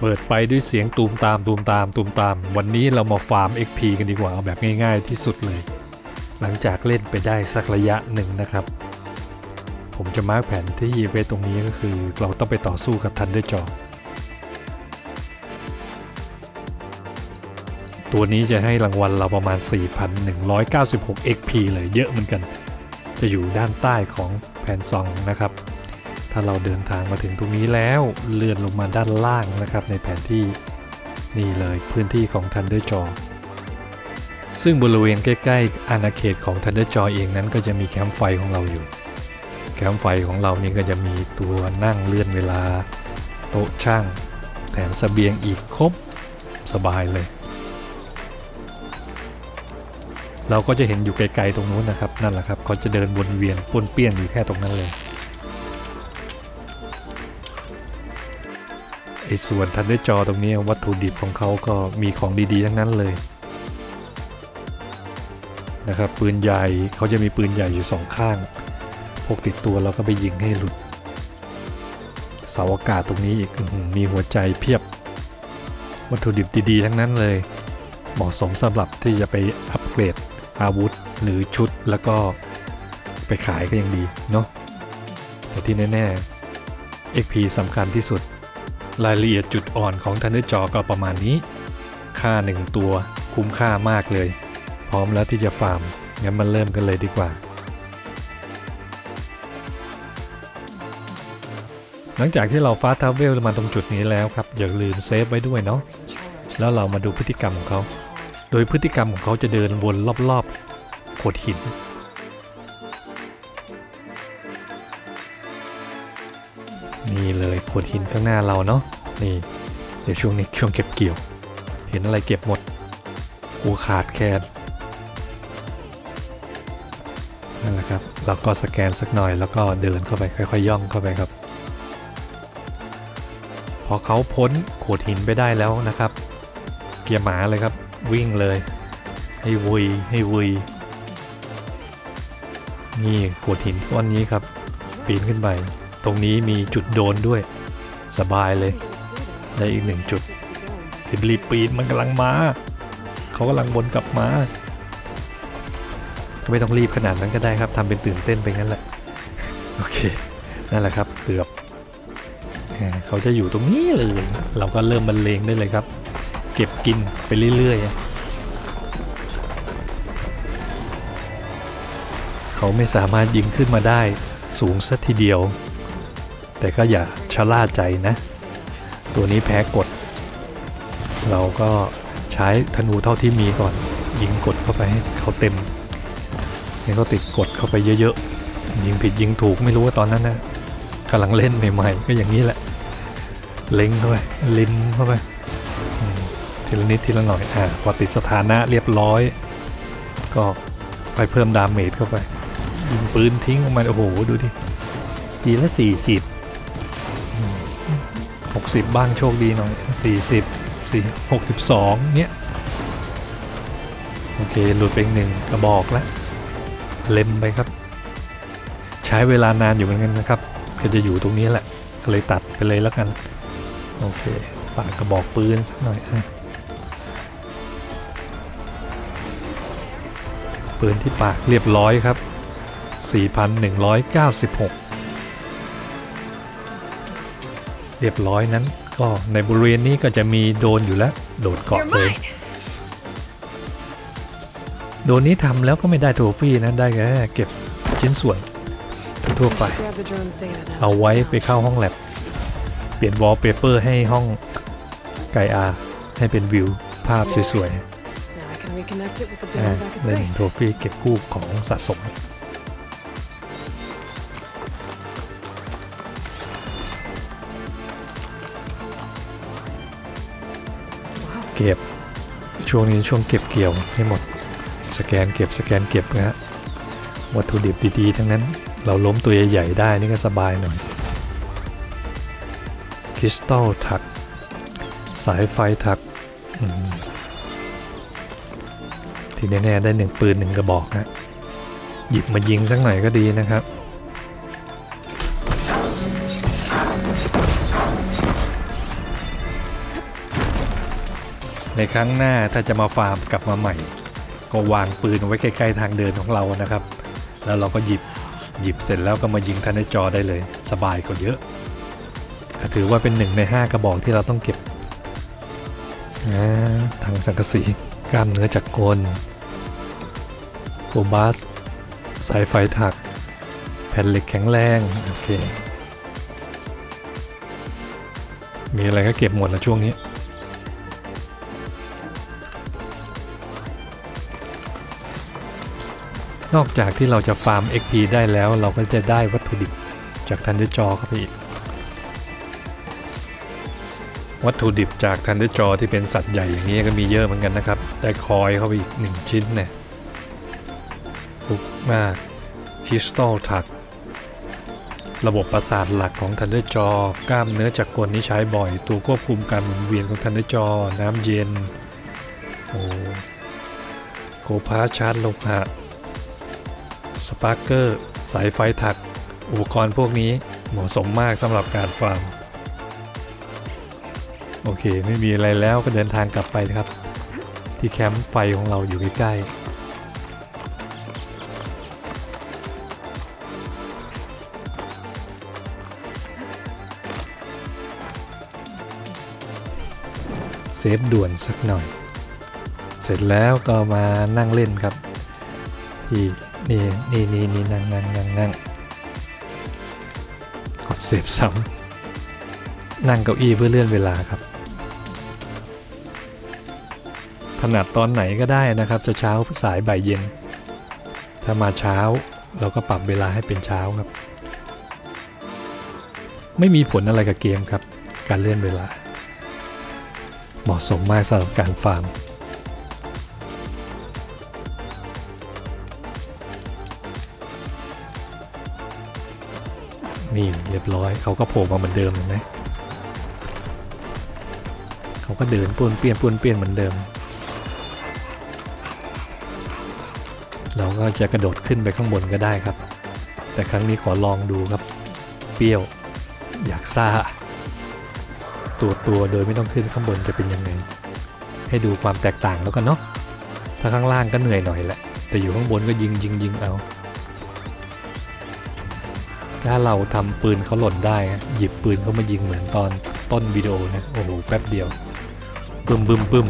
เปิดไปด้วยเสียงตูมตามตูมตามตูมตาม วันนี้เรามาฟาร์ม XP กันดีกว่าเอาแบบง่ายๆที่สุดเลย หลังจากเล่นไปได้สักระยะหนึ่งนะครับ ผมจะมาร์กแผนที่ไว้ตรงนี้ก็คือ เราต้องไปต่อสู้กับทันเดอร์จอตัวนี้จะให้รางวัลเราประมาณ 4,196 XP เลยเยอะเหมือนกัน จะอยู่ด้านใต้ของแผ่นซองนะครับ ถ้าเราเดินทางมาถึงตรงนี้แล้วเลื่อนลงมาด้านล่างนะครับในแผนที่นี่เลยพื้นที่ของ Thunder Jaw ซึ่งบริเวณใกล้ๆอาณาเขตของ Thunder Jaw เองนั้นก็จะมีแคมป์ไฟของเราอยู่ แคมป์ไฟของเรานี่ก็จะมีตัวนั่งเลื่อนเวลา โต๊ะช่าง แถมสเสบียงอีกครบสบายเลย เราก็จะเห็นอยู่ไกลๆตรงนู้นนะครับ นั่นแหละครับเขาจะเดินวนเวียนปนเปี้ยนอยู่แค่ตรงนั้นเลย ไอ้ส่วนทันด้วยจอตรงนี้วัตถุดิบของเขาก็มีของดีๆ ทั้งนั้นเลยนะครับปืนใหญ่เขาจะมีปืนใหญ่อยู่สองข้างพกติดตัวแล้วก็ไปยิงให้หลุด เสาอากาศตรงนี้อีกมีหัวใจเพียบ วัตถุดิบดีๆ ทั้งนั้นเลย เหมาะสมสำหรับที่จะไปอัปเกรดอาวุธหรือชุดแล้วก็ไปขายก็ยังดีเนาะแต่ที่แน่ๆ XP สำคัญที่สุด รายละเอียดจุดอ่อนของทันเดอร์จอก็ประมาณนี้ ค่า 1 ตัวคุ้มค่ามากเลย พร้อมแล้วที่จะฟาร์ม งั้นมาเริ่มกันเลยดีกว่า หลังจากที่เราฟาทาวเวลมาตรงจุดนี้แล้วครับ อย่าลืมเซฟไว้ด้วยเนาะแล้วเรามาดูพฤติกรรมของเขา โดยพฤติกรรมของเขาจะเดินวนรอบๆโขดหิน ดหินข้างหน้าเราเนาะนี่เดี๋ยวช่วงนี้ช่วงเก็บเกี่ยว เห็นอะไรเก็บหมดกูขาดแคลนนั่นแหละครับเราก็สแกนสักหน่อยแล้วก็เดินเข้าไปค่อยๆย่องเข้าไปครับ พอเขาพ้นโขดหินไปได้แล้วนะครับ เกียร์หมาเลยครับวิ่งเลย ให้วุยให้วุยนี่โขดหินก้อนนี้ครับ ปีนขึ้นไป ตรงนี้มีจุดโดนด้วย สบายเลย ได้อีกหนึ่งจุดรีบรีปีนมันกำลังมา เขากำลังวนกลับมา ไม่ต้องรีบขนาดนั้นก็ได้ครับทำเป็นตื่นเต้นไปงั้นแหละ โอเค นั่นแหละครับเกือบเขาจะอยู่ตรงนี้เลย เราก็เริ่มบรรเลงได้เลยครับ เก็บกินไปเรื่อยๆ เขาไม่สามารถยิงขึ้นมาได้สูงสักทีเดียว แต่ก็อย่าชะล่าใจนะ ตัวนี้แพ้กด เราก็ใช้ธนูเท่าที่มีก่อน ยิงกดเข้าไปให้เขาเต็มให้เขาติดกดเข้าไปเยอะๆ ยิงผิดยิงถูกไม่รู้ว่าตอนนั้นนะกำลังเล่นใหม่ๆ ก็อย่างนี้แหละ เล็งเข้าไปลิ้นเข้าไปทีละนิดทีละหน่อยอ่าพอติดสถานะเรียบร้อย ก็ไปเพิ่มดาเมจเข้าไป ยิงปืนทิ้งออกมาโอ้โห ดูดิทีละสี่ สิบหกสิบบ้างโชคดีหน่อยสี่สิบสี่หกสิบสองเนี้ยโอเค หลุดไปหนึ่งกระบอกแล้วเล็มไปครับ ใช้เวลานานอยู่เหมือนกันนะครับก็จะอยู่ตรงนี้แหละ ก็เลยตัดไปเลยแล้วกัน โอเคปากกระบอกปืนสักหน่อยอปืนที่ปากเรียบร้อยครับ 4,196 รียบร้อยนั้น ก็ในบริเวณนี้ก็จะมีโดนอยู่แล้ว โดดเกาะ You're เลย mine. โดนนี้ทำแล้วก็ไม่ได้โทฟี่นะได้แค่เก็บชิ้นส่วนทั่วๆไป Grab the drone's data then. เอาไว้ไปเข้าห้องแลบเปลี่ยนวอลเปเปอร์ให้ห้องไกอาให้เป็นวิวภาพสวย Now I can reconnect it with the ๆอ่า data back at เล่น base. โทฟี่เก็บกู้ของสะสม เก็บ ช่วงนี้ช่วงเก็บเกี่ยวให้หมด สแกนเก็บสแกนเก็บนะฮะวัตถุดิบดีๆทั้งนั้น เราล้มตัวใหญ่ๆได้นี่ก็สบายหน่อยคริสตัลถัก สายไฟถักที่แน่ๆได้หนึ่งปืนหนึ่งกระบอกนะหยิบมายิงสักหน่อยก็ดีนะครับ ในครั้งหน้าถ้าจะมาฟาร์มกลับมาใหม่ ก็วางปืนไว้ใกล้ๆทางเดินของเรานะครับ แล้วเราก็หยิบหยิบเสร็จแล้วก็มายิงทันในจอได้เลย สบายกว่าเยอะถือว่าเป็นหนึ่งใน 5 กระบอกที่เราต้องเก็บนะทางสังกะสีกล้ามเนื้อจักรกลโกบัสสายไฟถัก แผ่นเหล็กแข็งแรง โอเค มีอะไรก็เก็บหมดแล้วช่วงนี้ นอกจากที่เราจะฟาร์ม XP ได้แล้วเราก็จะได้วัตถุดิบจากทันเดอร์จอเข้าไปอีก วัตถุดิบจากทันเดอร์จอที่เป็นสัตว์ใหญ่อย่างนี้ก็มีเยอะเหมือนกันนะครับ ได้คอยเข้าไปอีก 1 ชิ้นเนี่ยฟุกมากคริสตัลถักระบบประสาทหลักของทันเดอร์จอกล้ามเนื้อจักรกลนี้ใช้บ่อย ตัวควบคุมการหมุนเวียนของทันเดอร์จอ น้ำเย็น โอ้โกพาชาร์จโลหะ สปาร์เกอร์สายไฟถัก อุปกรณ์พวกนี้เหมาะสมมากสำหรับการฟาร์ม โอเค ไม่มีอะไรแล้วก็เดินทางกลับไปครับ ที่แคมป์ไฟของเราอยู่ใกล้ๆเซฟด่วนสักหน่อย เสร็จแล้วก็มานั่งเล่นครับ ที่ นี่นี่นี่นี่นั่งนั่งนั่งนั่งกดเซฟซ้ำนั่งเก้าอี้เพื่อเลื่อนเวลาครับ ถนัดตอนไหนก็ได้นะครับ จะเช้าสายบ่ายเย็น ถ้ามาเช้าเราก็ปรับเวลาให้เป็นเช้าครับ ไม่มีผลอะไรกับเกมครับ การเลื่อนเวลา เหมาะสมมากสำหรับการฟาร์ม นี่เรียบร้อยเขาก็โผล่มาเหมือนเดิมเห็นไหมเขาก็เดินป้วนเปี้ยนป้วนเปี้ยนเหมือนเดิม เราก็จะกระโดดขึ้นไปข้างบนก็ได้ครับ แต่ครั้งนี้ขอลองดูครับ เปรี้ยว อยากซ่า ตัวตัวโดยไม่ต้องขึ้นข้างบนจะเป็นยังไง ให้ดูความแตกต่างแล้วกันเนาะถ้าข้างล่างก็เหนื่อยหน่อยแหละ แต่อยู่ข้างบนก็ยิงยิงยิงเอา ถ้าเราทำปืนเขาหล่นได้ หยิบปืนเขามายิงเหมือนตอนต้นวิดีโอนะ โอ้โห แป๊บเดียว ปึ้มปึ้มปึ้ม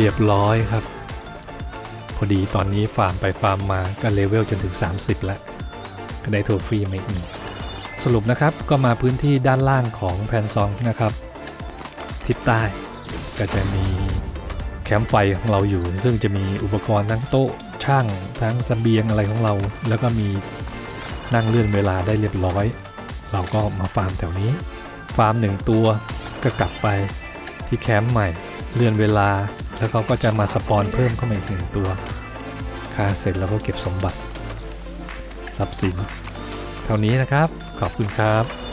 เรียบร้อยครับ พอดีตอนนี้ฟาร์มไปฟาร์มมาก็เลเวลจนถึง 30 แล้ว ก็ได้โทฟรีมาอีกหนึ่งสรุปนะครับก็มาพื้นที่ด้านล่างของแพนซองนะครับ ทิศใต้ก็จะมีแคมป์ไฟของเราอยู่ ซึ่งจะมีอุปกรณ์ทั้งโต๊ะช่างทั้งสเสบียงอะไรของเรา แล้วก็มีนั่งเลื่อนเวลาได้เรียบร้อย เราก็มาฟาร์มแถวนี้ ฟาร์มหนึ่งตัวก็กลับไปที่แคมป์ใหม่ เลื่อนเวลา แล้วเขาก็จะมาสปอนเพิ่มเข้ามาอีกหนึ่งตัวค่าเสร็จแล้วก็เก็บสมบัติ ทรัพย์สิน เท่านี้นะครับ ขอบคุณครับ